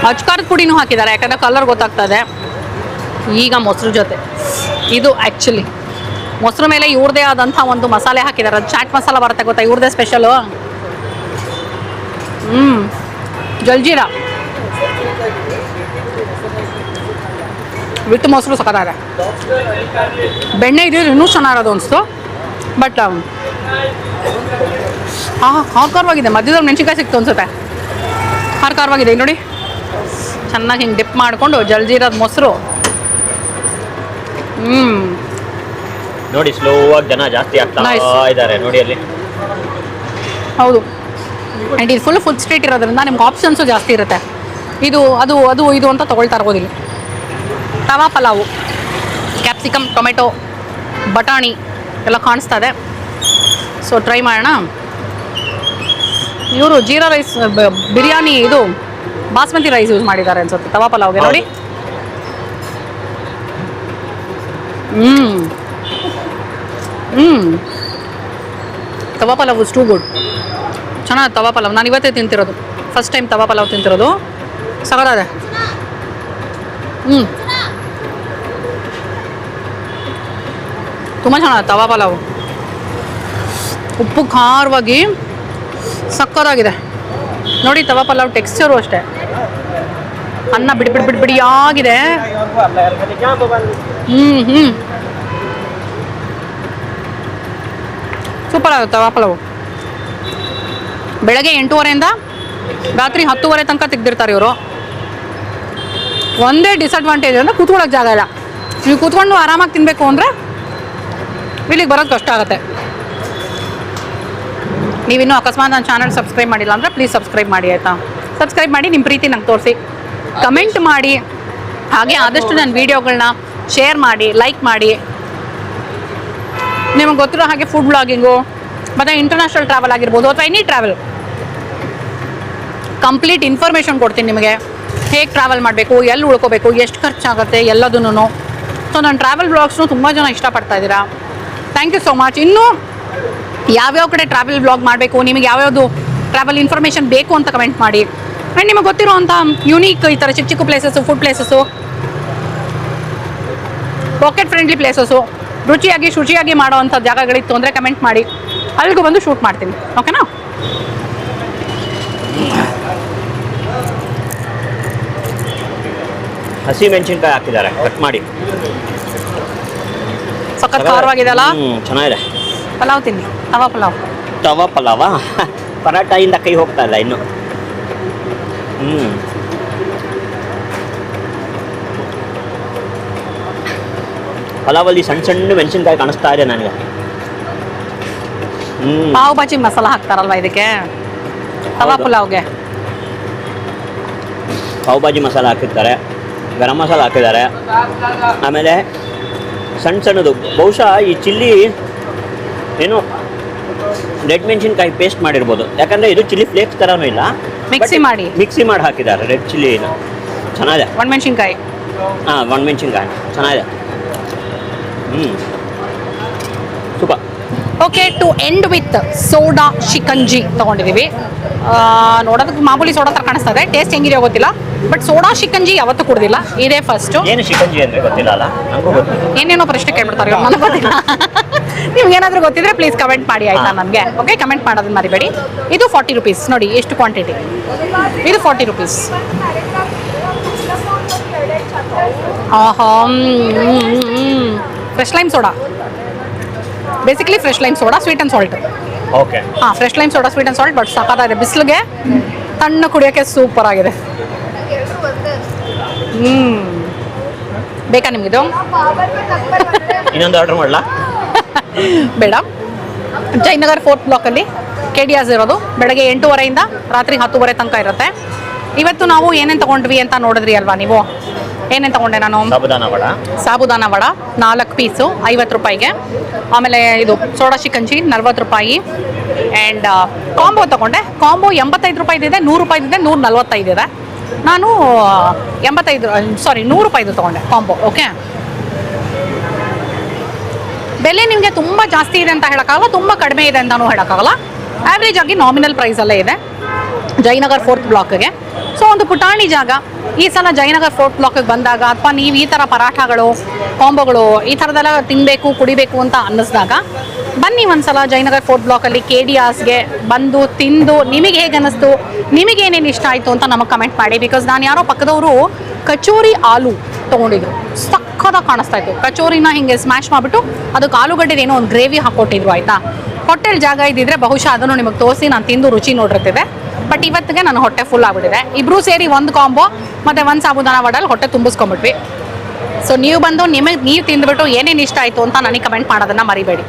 ಅಚ್ಕಾರದ ಪುಡಿನೂ ಹಾಕಿದ್ದಾರೆ. ಯಾಕಂದರೆ ಕಲರ್ ಗೊತ್ತಾಗ್ತದೆ ಈಗ ಮೊಸರು ಜೊತೆ. ಇದು ಆ್ಯಕ್ಚುಲಿ ಮೊಸರು ಮೇಲೆ ಇವ್ರದೇ ಆದಂಥ ಒಂದು ಮಸಾಲೆ ಹಾಕಿದ್ದಾರೆ ಅದು ಚಾಟ್ ಮಸಾಲ ಬರುತ್ತೆ ಗೊತ್ತಾ? ಇವ್ರದೇ ಸ್ಪೆಷಲು ಹ್ಞೂ ಜಲ್ಜೀರಾ. ವಿತ್ ಮೊಸರು ಸಕ್ಕತ್ತಾಗಿದೆ. ಬೆಣ್ಣೆ ಇದ್ದಿದ್ರೆ ಇನ್ನೂ ಚೆನ್ನಾಗಿರೋದು ಅನಿಸ್ತು. ಬಟ್ ಹಾಂ ಖಾರವಾಗಿದೆ ಮಧ್ಯದಲ್ಲಿ ಮೆಣಸಿನ್ಕಾಯಿ ಸಿಕ್ತು ಅನ್ಸುತ್ತೆ. ಖಾರ ನೋಡಿ. ಚೆನ್ನಾಗಿ ಹಿಂಗೆ ಡಿಪ್ ಮಾಡಿಕೊಂಡು ಜಲ್ಜೀರದ ಮೊಸರು. ಹ್ಞೂ ನೋಡಿ ಸ್ಲೋ ಆಗಿ ಜನ ಜಾಸ್ತಿ ಆಗ್ತಾ Nice. ಇದ್ದಾರೆ ನೋಡಿ ಅಲ್ಲಿ. ಹೌದು. ಆ್ಯಂಡ್ ಇದು ಫುಲ್ ಫುಡ್ ಸ್ಟ್ರೀಟ್ ಇರೋದ್ರಿಂದ ನಿಮ್ಗೆ ಆಪ್ಷನ್ಸು ಜಾಸ್ತಿ ಇರುತ್ತೆ. ಇದು ಅದು ಅದು ಇದು ಅಂತ ತೊಗೊಳ್ತಾ ಇರ್ಬೋದಿಲ್ಲ ಇಲ್ಲಿ. ತವಾ ಪಲಾವು ಕ್ಯಾಪ್ಸಿಕಮ್ ಟೊಮೆಟೊ ಬಟಾಣಿ ಎಲ್ಲ ಕಾಣಿಸ್ತಾ ಇದೆ. ಸೊ ಟ್ರೈ ಮಾಡೋಣ. ಇವರು ಜೀರಾ ರೈಸ್ ಬಿರಿಯಾನಿ ಇದು ಬಾಸ್ಮತಿ ರೈಸ್ ಯೂಸ್ ಮಾಡಿದ್ದಾರೆ ಅನ್ಸುತ್ತೆ. ತವಾ ಪಲಾವ್ಗೆ ನೋಡಿ. ಹ್ಞೂ ಹ್ಞೂ ತವಾ ಪಲಾವ್ ಇಸ್ ಟೂ ಗುಡ್. ಚೆನ್ನಾಗಿ ತವಾ ಪಲಾವ್. ನಾನು ಇವತ್ತೇ ತಿಂತಿರೋದು. ಫಸ್ಟ್ ಟೈಮ್ ತವಾ ಪಲಾವ್ ತಿಂತಿರೋದು. ಸಗದಾದೆ ಹ್ಞೂ ತುಂಬ ಚೆನ್ನಾಗಿದೆ ತವಾ ಪಲಾವು. ಉಪ್ಪು ಖಾರವಾಗಿ ಸಕ್ಕತ್ತಾಗಿದೆ ನೋಡಿ ತವಾ ಪಲಾವ್ ಟೆಕ್ಸ್ಚರು ಅಷ್ಟೇ. ಅನ್ನ ಬಿಡಿ ಬಿಡಿ ಬಿಡಿ ಹ್ಞೂ ಹ್ಞೂ ಸೂಪರ್ ಆಗುತ್ತೆ ತವಾ ಪಲಾವು ಬೆಳಗ್ಗೆ ಎಂಟೂವರೆಯಿಂದ ರಾತ್ರಿ ಹತ್ತುವರೆ ತನಕ ತೆಗ್ದಿರ್ತಾರೆ ಇವರು. ಒಂದೇ ಡಿಸ್ಅಡ್ವಾಂಟೇಜ್ ಅಂದರೆ ಕೂತ್ಕೊಳ್ಳೋಕೆ ಜಾಗ ಇಲ್ಲ. ನೀವು ಕೂತ್ಕೊಂಡು ಆರಾಮಾಗಿ ತಿನ್ನಬೇಕು ಅಂದರೆ ಇಲ್ಲಿಗೆ ಬರೋದು ಕಷ್ಟ ಆಗುತ್ತೆ. ನೀವಿನ್ನೂ ಅಕಸ್ಮಾತ್ ನನ್ನ ಚಾನಲ್ ಸಬ್ಸ್ಕ್ರೈಬ್ ಮಾಡಿಲ್ಲ ಅಂದರೆ ಪ್ಲೀಸ್ ಸಬ್ಸ್ಕ್ರೈಬ್ ಮಾಡಿ, ಆಯಿತಾ? ಸಬ್ಸ್ಕ್ರೈಬ್ ಮಾಡಿ ನಿಮ್ಮ ಪ್ರೀತಿ ನಂಗೆ ತೋರಿಸಿ. ಕಮೆಂಟ್ ಮಾಡಿ. ಹಾಗೆ ಆದಷ್ಟು ನನ್ನ ವೀಡಿಯೋಗಳನ್ನ ಶೇರ್ ಮಾಡಿ ಲೈಕ್ ಮಾಡಿ. ನಿಮಗೆ ಗೊತ್ತಿರೋ ಹಾಗೆ ಫುಡ್ ಬ್ಲಾಗಿಂಗು ಮತ್ತು ಇಂಟರ್ನ್ಯಾಷನಲ್ ಟ್ರಾವೆಲ್ ಆಗಿರ್ಬೋದು ಅಥವಾ ಎನಿ ಟ್ರಾವೆಲ್ ಕಂಪ್ಲೀಟ್ ಇನ್ಫಾರ್ಮೇಷನ್ ಕೊಡ್ತೀನಿ ನಿಮಗೆ. ಹೇಗೆ ಟ್ರಾವೆಲ್ ಮಾಡಬೇಕು, ಎಲ್ಲಿ ಉಳ್ಕೋಬೇಕು, ಎಷ್ಟು ಖರ್ಚಾಗುತ್ತೆ ಎಲ್ಲದನ್ನು. ಸೊ ನಾನು ಟ್ರಾವೆಲ್ ಬ್ಲಾಗ್ಸ್ನು ತುಂಬ ಜನ ಇಷ್ಟಪಡ್ತಾ ಇದ್ದೀರಾ. ಥ್ಯಾಂಕ್ ಯು ಸೋ ಮಚ್ ಇನ್ನೂ ಯಾವ್ಯಾವ ಕಡೆ ಟ್ರಾವೆಲ್ ಬ್ಲಾಗ್ ಮಾಡಬೇಕು, ನಿಮಗೆ ಯಾವ್ಯಾವುದು ಟ್ರಾವೆಲ್ ಇನ್ಫಾರ್ಮೇಷನ್ ಬೇಕು ಅಂತ ಕಮೆಂಟ್ ಮಾಡಿ. ಆ್ಯಂಡ್ ನಿಮಗೆ ಗೊತ್ತಿರುವಂಥ ಯುನೀಕ್ ಈ ಥರ ಚಿಕ್ಕ ಚಿಕ್ಕ places food places pocket friendly places ರುಚಿಯಾಗಿ ಶುಚಿಯಾಗಿ ಮಾಡೋವಂಥ ಜಾಗಗಳಿತ್ತು ಅಂದರೆ ಕಮೆಂಟ್ ಮಾಡಿ. ಅಲ್ಲಿಗೂ ಬಂದು ಶೂಟ್ ಮಾಡ್ತೀನಿ. ಓಕೆನಾ ಹಸಿ ಮೆಣಸಿನ್ಕಾಯಿ ಹಾಕಿದ್ದಾರೆ. ಕಟ್ ಮಾಡಿ. ಸಖತ್ ಖಾರವಾಗಿದೆ ಅಲ್ಲ ಚೆನ್ನಾಗಿದೆ. ಪಲಾವ್ ತಿನ್ನಿ. ತವಾ ಪಲಾವ್. ತವಾ ಪಲಾವ? ಇಂದ ಕೈ ಹೋಗ್ತಾ ಇಲ್ಲ ಇನ್ನು. ಹ್ಮ್. ಪಲಾವಲ್ಲಿ ಸಣ್ಣ ಸಣ್ಣ ಮೆಣಸಿನ್ಕಾಯಿ ಕಾಣಿಸ್ತಾ ಇದೆ ನನಗೆ. ಪಾವ್ ಬಾಜಿ ಮಸಾಲ ಹಾಕ್ತಾರಲ್ವಾ ಇದಕ್ಕೆ? ತವಾ ಪುಲಾವ್ಗೆ ಪಲಾವ್ಗೆ. ಪಾವ್ ಬಾಜಿ ಮಸಾಲ ಹಾಕಿರ್ತಾರೆ ಗರಂ ಮಸಾಲ ಹಾಕಿದ್ದಾರೆ. ಆಮೇಲೆ ಸಣ್ಣ ಸಣ್ಣದು ಬಹುಶಃ ಈ ಚಿಲ್ಲಿ ಏನು ರೆಡ್ ಮೆಣಸಿನ್ಕಾಯಿ ಪೇಸ್ಟ್ ಮಾಡಿರ್ಬೋದು. ಯಾಕಂದ್ರೆ ಇದು ಚಿಲ್ಲಿ ಫ್ಲೇಕ್ಸ್ ಥರನೂ ಇಲ್ಲ. ಮಿಕ್ಸಿ ಮಾಡಿ. ಮಿಕ್ಸಿ ಮಾಡಿ ಹಾಕಿದ್ದಾರೆ ರೆಡ್ ಚಿಲ್ಲಿನ ಚೆನ್ನಾಗಿದೆ. ಒಣಮೆಣಸಿನ್ಕಾಯಿ ಹಾಂ ಒಣಮೆಣಸಿನ್ಕಾಯಿ ಚೆನ್ನಾಗಿದೆ ಹ್ಞೂ super okay to end with soda ಶಿಕಂಜಿ ತೊಗೊಂಡಿದ್ದೀವಿ. ನೋಡೋದಕ್ಕೆ ಮಾಮೂಲಿ ಸೋಡಾ ಥರ ಕಾಣಿಸ್ತದೆ ಟೇಸ್ಟ್ ಹೆಂಗಿದೆಯೋ ಗೊತ್ತಿಲ್ಲ. ಬಟ್ ಸೋಡಾ ಶಿಕಂಜಿ ಯಾವತ್ತು ಕುಡ್ದಿಲ್ಲ. ಇದೇ ಫಸ್ಟು ಏನು ಶಿಕಂಜಿ ಅಂದರೆ ಗೊತ್ತಿಲ್ಲ ಅಲ್ಲ? ನನಗೂ ಗೊತ್ತಿಲ್ಲ. ಏನೇನೋ ಪ್ರಶ್ನೆ ಕೇಳ್ಬಿಡ್ತಾರೆ ನೀವು ನನಗೆ ಗೊತ್ತಿಲ್ಲ. ನಿಮ್ಗೆ ಏನಾದರೂ ಗೊತ್ತಿದ್ರೆ ಪ್ಲೀಸ್ ಕಮೆಂಟ್ ಮಾಡಿ ಆಯ್ತಾ ನನಗೆ ಓಕೆ ಕಮೆಂಟ್ ಮಾಡೋದನ್ನ ಮರಿಬೇಡಿ. ಇದು ಫಾರ್ಟಿ ರುಪೀಸ್ ನೋಡಿ ಎಷ್ಟು ಕ್ವಾಂಟಿಟಿ ಇದು ಫಾರ್ಟಿ ರುಪೀಸ್ ಆಹಾ fresh lime soda. Basically fresh lime soda sweet and salt okay ಹಾಂ fresh lime soda sweet and salt but ಸಖತ್ತಾಗಿದೆ ಬಿಸಿಲಿಗೆ ತಣ್ಣ ಕುಡಿಯೋಕ್ಕೆ ಸೂಪರ್ ಆಗಿದೆ. ಹ್ಞೂ ಬೇಕಾ ನಿಮಗಿದು ಇನ್ನೊಂದು ಆರ್ಡರ್ ಮಾಡ್ಲಾ? ಬೇಡ. ಜಯನಗರ್ ಫೋರ್ತ್ ಬ್ಲಾಕಲ್ಲಿ ಕೆ ಡಿ ಆಸ್ ಇರೋದು. ಬೆಳಗ್ಗೆ ಎಂಟೂವರೆಯಿಂದ ರಾತ್ರಿ ಹತ್ತುವರೆ ತನಕ ಇರುತ್ತೆ. ಇವತ್ತು ನಾವು ಏನೇನು ತಗೊಂಡ್ವಿ ಅಂತ ನೋಡಿದ್ರಿ ಅಲ್ವಾ ನೀವು? ಏನೇನು ತಗೊಂಡೆ ನಾನು? ಸಾಬುದಾನ ವಡ. ಸಾಬುದಾನ ವಡ ನಾಲ್ಕು ಪೀಸು ಐವತ್ತು ರೂಪಾಯಿಗೆ. ಆಮೇಲೆ ಇದು ಸೋಡಾ ಚಿಕಂಜಿ ನಲ್ವತ್ತು ರೂಪಾಯಿ. ಆ್ಯಂಡ್ ಕಾಂಬೋ ತಗೊಂಡೆ. ಕಾಂಬೋ ಎಂಬತ್ತೈದು ರೂಪಾಯಿದಿದೆ ನೂರು ರೂಪಾಯಿದಿದೆ ನೂರ ನಲ್ವತ್ತೈದಿದೆ ನಾನು ಎಂಬತ್ತೈದು ಸಾರಿ ನೂರು ರೂಪಾಯಿದು ತೊಗೊಂಡೆ ಕಾಂಬೋ ಓಕೆ ಬೆಲೆ ನಿಮಗೆ ತುಂಬ ಜಾಸ್ತಿ ಇದೆ ಅಂತ ಹೇಳೋಕ್ಕಾಗಲ್ಲ ತುಂಬ ಕಡಿಮೆ ಇದೆ ಅಂತಲೂ ಹೇಳೋಕ್ಕಾಗಲ್ಲ. ಆ್ಯಾವ್ರೇಜ್ ಆಗಿ ನಾಮಿನಲ್ ಪ್ರೈಸಲ್ಲೇ ಇದೆ. ಜಯನಗರ್ ಫೋರ್ತ್ ಬ್ಲಾಕ್ಗೆ ಸೊ ಒಂದು ಪುಟಾಣಿ ಜಾಗ. ಈ ಸಲ ಜಯನಗರ್ ಫೋರ್ತ್ ಬ್ಲಾಕ್ಗೆ ಬಂದಾಗ ಅಥವಾ ನೀವು ಈ ಥರ ಪರಾಠಗಳು, ಕಾಂಬೋಗಳು ಈ ಥರದೆಲ್ಲ ತಿನ್ನಬೇಕು ಕುಡಿಬೇಕು ಅಂತ ಅನ್ನಿಸ್ದಾಗ ಬನ್ನಿ ಒಂದ್ಸಲ ಜಯನಗರ್ ಫೋರ್ಟ್ ಬ್ಲಾಕಲ್ಲಿ ಕೆ ಡಿ ಆರ್ಸ್ಗೆ ಬಂದು ತಿಂದು ನಿಮಗೆ ಹೇಗೆ ಅನ್ನಿಸ್ತು, ನಿಮಗೆ ಏನೇನು ಇಷ್ಟ ಆಯಿತು ಅಂತ ನಮಗೆ ಕಮೆಂಟ್ ಮಾಡಿ. ಬಿಕಾಸ್ ನಾನು ಯಾರೋ ಪಕ್ಕದವರು ಕಚೋರಿ ಆಲೂ ತೊಗೊಂಡಿದ್ರು. ಸಕ್ಕದ ಕಾಣಿಸ್ತಾ ಇತ್ತು. ಕಚೋರಿನ ಹಿಂಗೆ ಸ್ಮ್ಯಾಶ್ ಮಾಡಿಬಿಟ್ಟು ಅದಕ್ಕೆ ಆಲೂಗಡ್ಡೆದು ಏನೋ ಒಂದು ಗ್ರೇವಿ ಹಾಕ್ಕೊಟ್ಟಿದ್ರು, ಆಯಿತಾ? ಹೋಟೆಲ್ ಜಾಗ ಇದ್ದಿದ್ರೆ ಬಹುಶಃ ಅದನ್ನು ನಿಮಗೆ ತೋರಿಸಿ, ನಾನು ತಿಂದು ರುಚಿ ನೋಡಿರ್ತಿದ್ದೆ. ಬಟ್ ಇವತ್ತಿಗೆ ನಾನು ಹೊಟ್ಟೆ ಫುಲ್ ಆಗಿಬಿಟ್ಟಿದೆ. ಇಬ್ರು ಸೇರಿ ಒಂದು ಕಾಂಬೋ ಮತ್ತು ಒಂದು ಸಾಬುದಾನ ವಡಲ್ಲಿ ಹೊಟ್ಟೆ ತುಂಬಿಸ್ಕೊಂಬಿಟ್ವಿ. ಸೊ ನೀವು ಬಂದು ನಿಮಗೆ ನೀವು ತಿಂದ್ಬಿಟ್ಟು ಏನೇನು ಇಷ್ಟ ಆಯಿತು ಅಂತ ನನಗೆ ಕಮೆಂಟ್ ಮಾಡೋದನ್ನು ಮರಿಬೇಡಿ.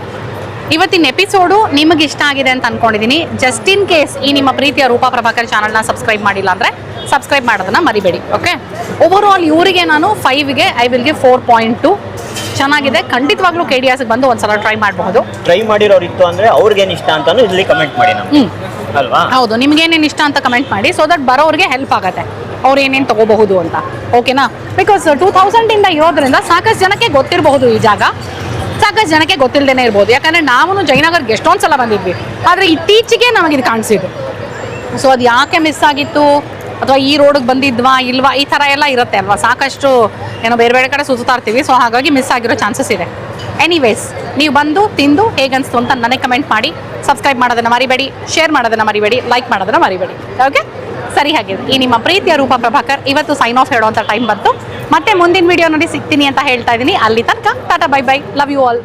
ಇವತ್ತಿನ ಎಪಿಸೋಡು ನಿಮಗೆ ಇಷ್ಟ ಆಗಿದೆ ಅಂತ ಅನ್ಕೊಂಡಿದ್ದೀನಿ ಜಸ್ಟ್ ಇನ್ ಕೇಸ್ ಈ ನಿಮ್ಮ ಪ್ರೀತಿಯ ರೂಪಾ ಪ್ರಭಾಕರ್ ಚಾನಲ್ನ ಸಬ್ಸ್ಕ್ರೈಬ್ ಮಾಡಿಲ್ಲ ಅಂದರೆ ಸಬ್ಸ್ಕ್ರೈಬ್ ಮಾಡೋದನ್ನ ಮರಿಬೇಡಿ ಓಕೆ ಓವರ್ ಆಲ್ ಇವರಿಗೆ ನಾನು ಫೈವ್ಗೆ ಐ ವಿಲ್ಗೆ ಫೋರ್ ಪಾಯಿಂಟ್ ಟು ಚೆನ್ನಾಗಿದೆ. ಖಂಡಿತವಾಗ್ಲೂ ಕೆ ಡಿ ಎಸ್ಗೆ ಬಂದು ಒಂದ್ಸಲ ಟ್ರೈ ಮಾಡಬಹುದು. ಟ್ರೈ ಮಾಡಿರೋರು ಇತ್ತು ಅಂದರೆ ಅವ್ರಿಗೇನು ಇಷ್ಟ ಅಂತಾನು ಇಲ್ಲಿ ಕಮೆಂಟ್ ಮಾಡಿ ಹ್ಞೂ. ಅಲ್ವಾ? ಹೌದು, ನಿಮ್ಗೆ ಏನೇನು ಇಷ್ಟ ಅಂತ ಕಮೆಂಟ್ ಮಾಡಿ ಸೊ ದಟ್ ಬರೋರಿಗೆ ಹೆಲ್ಪ್ ಆಗುತ್ತೆ. ಅವ್ರು ಏನೇನು ತಗೋಬಹುದು ಅಂತ. ಓಕೆನಾ ಬಿಕಾಸ್ ಟೂ ತೌಸಂಡಿಂದ ಇರೋದ್ರಿಂದ ಸಾಕಷ್ಟು ಜನಕ್ಕೆ ಗೊತ್ತಿರಬಹುದು ಈ ಜಾಗ. ಸಾಕಷ್ಟು ಜನಕ್ಕೆ ಗೊತ್ತಿಲ್ಲದೇನೆ ಇರ್ಬೋದು. ಯಾಕಂದ್ರೆ ನಾವು ಜಯನಗರ್ಗೆ ಎಷ್ಟೊಂದು ಸಲ ಬಂದಿದ್ವಿ. ಆದರೆ ಇತ್ತೀಚೆಗೆ ನಮಗಿದು ಕಾಣಿಸಿದ್ದು. ಸೊ ಅದು ಯಾಕೆ ಮಿಸ್ ಆಗಿತ್ತು? ಅಥವಾ ಈ ರೋಡಿಗೆ ಬಂದಿದ್ವಾ, ಇಲ್ವಾ? ಈ ಥರ ಎಲ್ಲ ಇರುತ್ತೆ ಅಲ್ವಾ? ಸಾಕಷ್ಟು ಏನೋ ಬೇರೆ ಬೇರೆ ಕಡೆ ಸುತ್ತಾ ಇರ್ತೀವಿ. ಸೊ ಹಾಗಾಗಿ ಮಿಸ್ ಆಗಿರೋ ಚಾನ್ಸಸ್ ಇದೆ. ಎನಿವೇಸ್ ನೀವು ಬಂದು, ತಿಂದು ಹೇಗನ್ನಿಸ್ತು ಅಂತ ನನಗೆ ಕಮೆಂಟ್ ಮಾಡಿ. ಸಬ್ಸ್ಕ್ರೈಬ್ ಮಾಡೋದನ್ನು ಮರಿಬೇಡಿ ಶೇರ್ ಮಾಡೋದನ್ನು ಮರಿಬೇಡಿ ಲೈಕ್ ಮಾಡೋದನ್ನು ಮರಿಬೇಡಿ. ಓಕೆ ಸರಿ ಹಾಗಿದ್ರೆ, ಈ ನಿಮ್ಮ ಪ್ರೀತಿಯ ರೂಪ ಪ್ರಭಾಕರ್, ಇವತ್ತು ಸೈನ್ ಆಫ್ ಹೇಳುವಂಥ ಟೈಮ್ ಬಂತು. ಮತ್ತೆ ಮುಂದಿನ ವಿಡಿಯೋನಲ್ಲಿ ಸಿಗ್ತೀನಿ ಅಂತ ಹೇಳ್ತಾ ಇದ್ದೀನಿ. ಅಲ್ಲಿ ತನಕ, tata bye bye love you all